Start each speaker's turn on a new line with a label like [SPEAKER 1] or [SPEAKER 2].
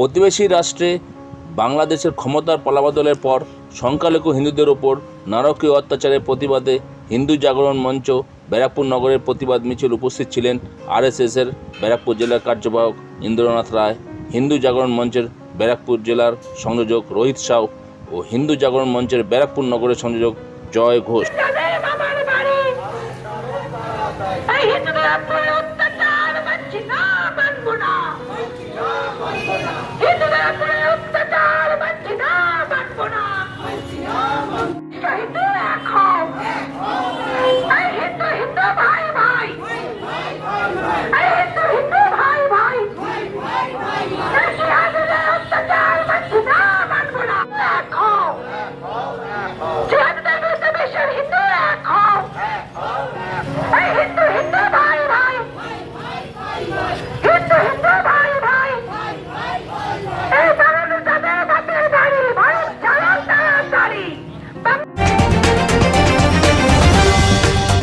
[SPEAKER 1] প্রতিবেশী রাষ্ট্রে বাংলাদেশের ক্ষমতার পালাবদলের পর সংখ্যালঘু হিন্দুদের ওপর নারকীয় অত্যাচারের প্রতিবাদে হিন্দু জাগরণ মঞ্চ ব্যারাকপুর নগরের প্রতিবাদ মিছিল উপস্থিত ছিলেন আরএসএসের ব্যারাকপুর জেলার কার্যবাহক ইন্দ্রনাথ রায়, হিন্দু জাগরণ মঞ্চের ব্যারাকপুর জেলার সংযোজক রোহিত সাউ ও হিন্দু জাগরণ মঞ্চের ব্যারাকপুর নগরের সংযোজক জয় ঘোষ।